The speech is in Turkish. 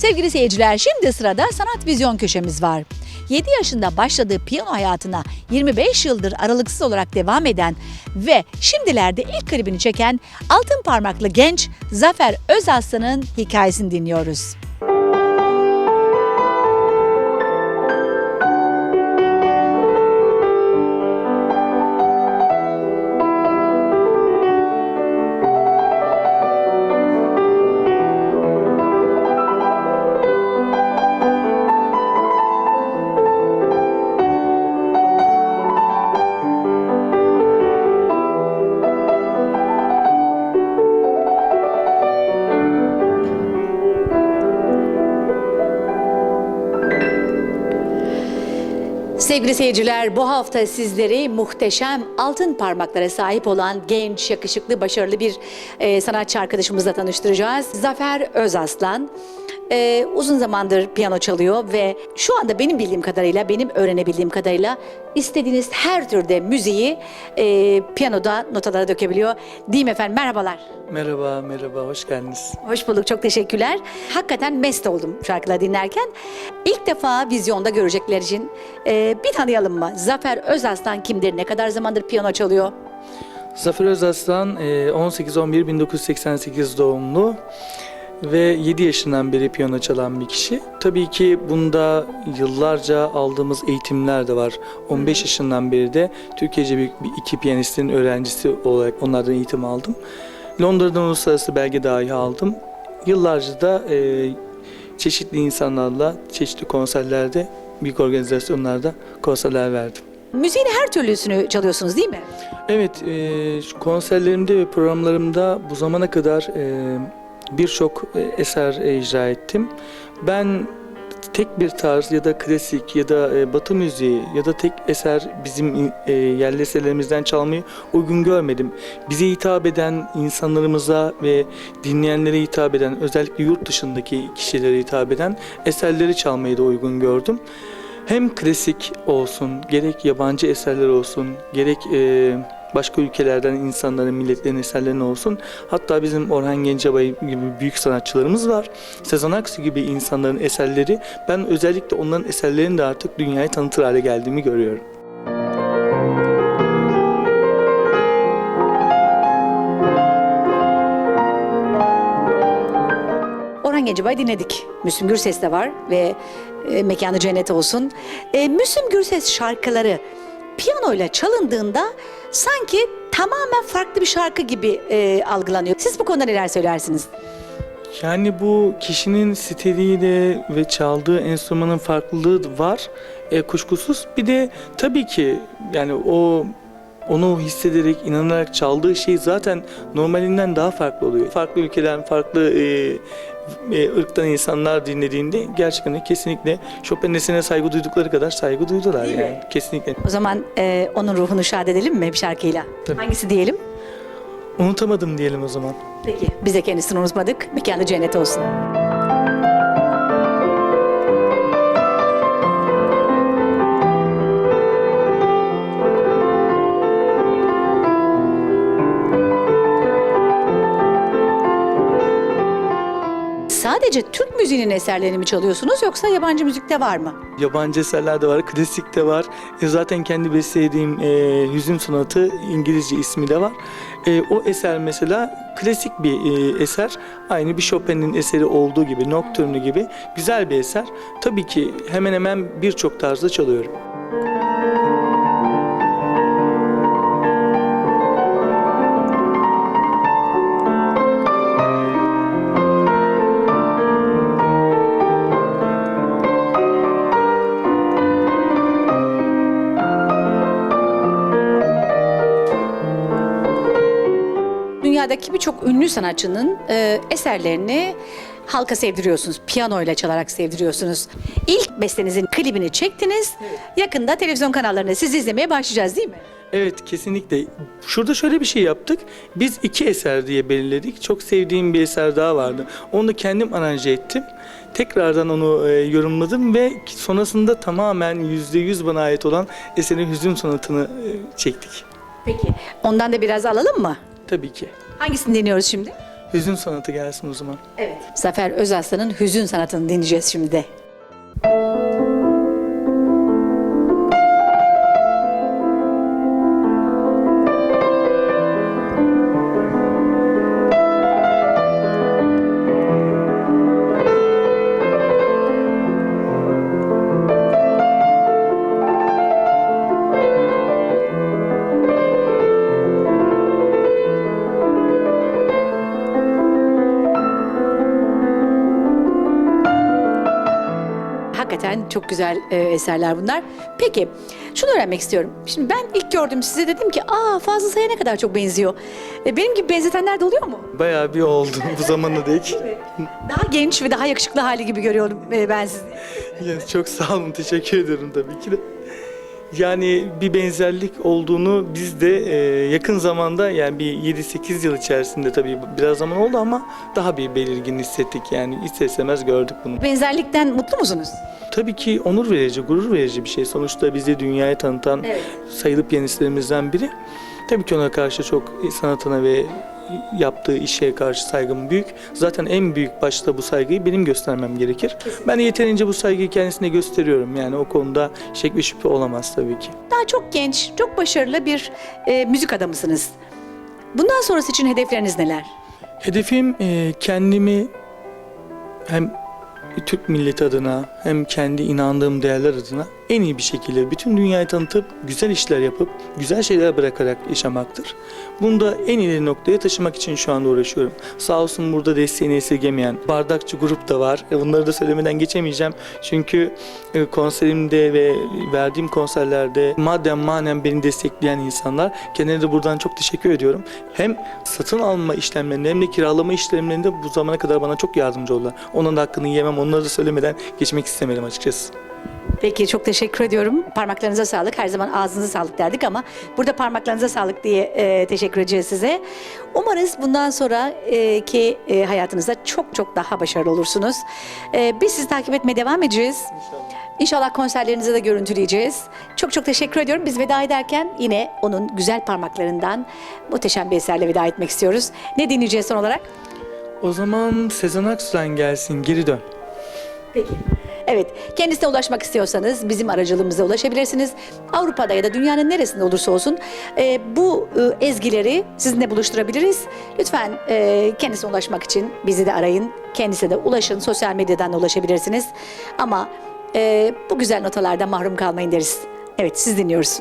Sevgili seyirciler şimdi sırada sanat vizyon köşemiz var. 7 yaşında başladığı piyano hayatına 25 yıldır aralıksız olarak devam eden ve şimdilerde ilk klibini çeken altın parmaklı genç Zafer Özaslan'ın hikayesini dinliyoruz. Sevgili seyirciler bu hafta sizleri muhteşem altın parmaklara sahip olan genç, yakışıklı, başarılı bir e, sanatçı arkadaşımızla tanıştıracağız. Zafer Özaslan. E, uzun zamandır piyano çalıyor ve şu anda benim bildiğim kadarıyla, benim öğrenebildiğim kadarıyla istediğiniz her türde müziği e, piyanoda notalara dökebiliyor. Değil mi efendim? Merhabalar. Merhaba, merhaba, hoş geldiniz. Hoş bulduk, çok teşekkürler. Hakikaten mest oldum şarkıları dinlerken. İlk defa vizyonda görecekler için e, bir tanıyalım mı? Zafer Özaslan kimdir? Ne kadar zamandır piyano çalıyor? Zafer Özaslan e, 18-11-1988 doğumlu ve 7 yaşından beri piyano çalan bir kişi. Tabii ki bunda yıllarca aldığımız eğitimler de var. 15 yaşından beri de Türkiye'ce büyük bir iki piyanistin öğrencisi olarak onlardan eğitim aldım. Londra'dan uluslararası belge dahi aldım. Yıllarca da e, çeşitli insanlarla, çeşitli konserlerde, büyük organizasyonlarda konserler verdim. Müziğin her türlüsünü çalıyorsunuz değil mi? Evet, e, konserlerimde ve programlarımda bu zamana kadar e, birçok e, eser e, icra ettim. Ben tek bir tarz ya da klasik ya da e, batı müziği ya da tek eser bizim yerli eserlerimizden çalmayı uygun görmedim. Bize hitap eden insanlarımıza ve dinleyenlere hitap eden özellikle yurt dışındaki kişilere hitap eden eserleri çalmayı da uygun gördüm. Hem klasik olsun, gerek yabancı eserler olsun, gerek e, başka ülkelerden insanların, milletlerin eserlerine olsun. Hatta bizim Orhan Gencebay gibi büyük sanatçılarımız var. Sezen Aksu gibi insanların eserleri, ben özellikle onların eserlerini de artık dünyaya tanıtır hale geldiğimi görüyorum. Orhan Gencebay dinledik. Müslüm Gürses de var ve e, mekanı cennet olsun. E, Müslüm Gürses şarkıları piyanoyla çalındığında sanki tamamen farklı bir şarkı gibi e, algılanıyor. Siz bu konuda neler söylersiniz? Yani bu kişinin stiliyle ve çaldığı enstrümanın farklılığı var e, kuşkusuz. Bir de tabii ki yani o onu hissederek, inanarak çaldığı şey zaten normalinden daha farklı oluyor. Farklı ülkeden, farklı e, e, ırktan insanlar dinlediğinde gerçekten kesinlikle Chopin'in eserine saygı duydukları kadar saygı duydular Değil mi? yani. Kesinlikle. O zaman e, onun ruhunu şad edelim mi bir şarkıyla? Tabii. Hangisi diyelim? Unutamadım diyelim o zaman. Peki biz de kendisini unutmadık. Mekanı cennet olsun. Sadece Türk müziğinin eserlerini mi çalıyorsunuz yoksa yabancı müzikte var mı? Yabancı eserler de var, klasik de var. E, zaten kendi beslediğim e, hüzün sonatı İngilizce ismi de var. E, o eser mesela klasik bir e, eser. Aynı bir Chopin'in eseri olduğu gibi, Nocturne gibi güzel bir eser. Tabii ki hemen hemen birçok tarzda çalıyorum. Dünyadaki birçok ünlü sanatçının e, eserlerini halka sevdiriyorsunuz. Piyanoyla çalarak sevdiriyorsunuz. İlk bestenizin klibini çektiniz. Yakında televizyon kanallarında sizi izlemeye başlayacağız değil mi? Evet kesinlikle. Şurada şöyle bir şey yaptık. Biz iki eser diye belirledik. Çok sevdiğim bir eser daha vardı. Onu da kendim aranje ettim. Tekrardan onu e, yorumladım ve sonrasında tamamen %100 bana ait olan eserin hüzün sanatını e, çektik. Peki. Ondan da biraz alalım mı? Tabii ki. Hangisini dinliyoruz şimdi? Hüzün sanatı gelsin o zaman. Evet. Zafer Özaslan'ın hüzün sanatını dinleyeceğiz şimdi de. Hakikaten çok güzel e, eserler bunlar. Peki şunu öğrenmek istiyorum. Şimdi ben ilk gördüm size dedim ki aa Fazıl Say'a ne kadar çok benziyor. E, benim gibi benzetenler de oluyor mu? Bayağı bir oldu bu zamana dek. Daha genç ve daha yakışıklı hali gibi görüyorum e, ben sizi. Ya, çok sağ olun, teşekkür ederim tabii ki de. Yani bir benzerlik olduğunu biz de e, yakın zamanda yani bir 7-8 yıl içerisinde tabii biraz zaman oldu ama daha bir belirgin hissettik yani ister istemez gördük bunu. Benzerlikten mutlu musunuz? Tabii ki onur verici, gurur verici bir şey. Sonuçta bizi dünyaya tanıtan Evet. sayılı piyanistlerimizden biri. Tabii ki ona karşı çok sanatına ve yaptığı işe karşı saygım büyük. Zaten en büyük başta bu saygıyı benim göstermem gerekir. Ben de yeterince bu saygıyı kendisine gösteriyorum. Yani o konuda şek ve şüphe olamaz tabii ki. Daha çok genç, çok başarılı bir e, müzik adamısınız. Bundan sonrası için hedefleriniz neler? Hedefim e, kendimi hem Türk milleti adına hem kendi inandığım değerler adına en iyi bir şekilde bütün dünyayı tanıtıp güzel işler yapıp güzel şeyler bırakarak yaşamaktır. Bunu da en ileri noktaya taşımak için şu anda uğraşıyorum. Sağ olsun burada desteğini esirgemeyen bardakçı grup da var. E, Bunları da söylemeden geçemeyeceğim. Çünkü e, konserimde ve verdiğim konserlerde madden manen beni destekleyen insanlar. Kendilerine de buradan çok teşekkür ediyorum. Hem satın alma işlemlerinde hem de kiralama işlemlerinde bu zamana kadar bana çok yardımcı oldular. Onun da hakkını yemem. Onları da söylemeden geçmek istemedim açıkçası. Peki çok teşekkür ediyorum. Parmaklarınıza sağlık. Her zaman ağzınıza sağlık derdik ama burada parmaklarınıza sağlık diye e, teşekkür edeceğiz size. Umarız bundan sonra e, ki e, hayatınızda çok çok daha başarılı olursunuz. E, biz sizi takip etmeye devam edeceğiz. İnşallah konserlerinizi de görüntüleyeceğiz. Çok çok teşekkür ediyorum. Biz veda ederken yine onun güzel parmaklarından muhteşem bir eserle veda etmek istiyoruz. Ne dinleyeceğiz son olarak? O zaman Sezen Aksu'dan gelsin geri dön. Peki. Evet, kendisine ulaşmak istiyorsanız bizim aracılığımıza ulaşabilirsiniz. Avrupa'da ya da dünyanın neresinde olursa olsun e, bu e, ezgileri sizinle buluşturabiliriz. Lütfen e, kendisine ulaşmak için bizi de arayın. Kendisine de ulaşın. Sosyal medyadan da ulaşabilirsiniz. Ama e, bu güzel notalardan mahrum kalmayın deriz. Evet, siz dinliyoruz.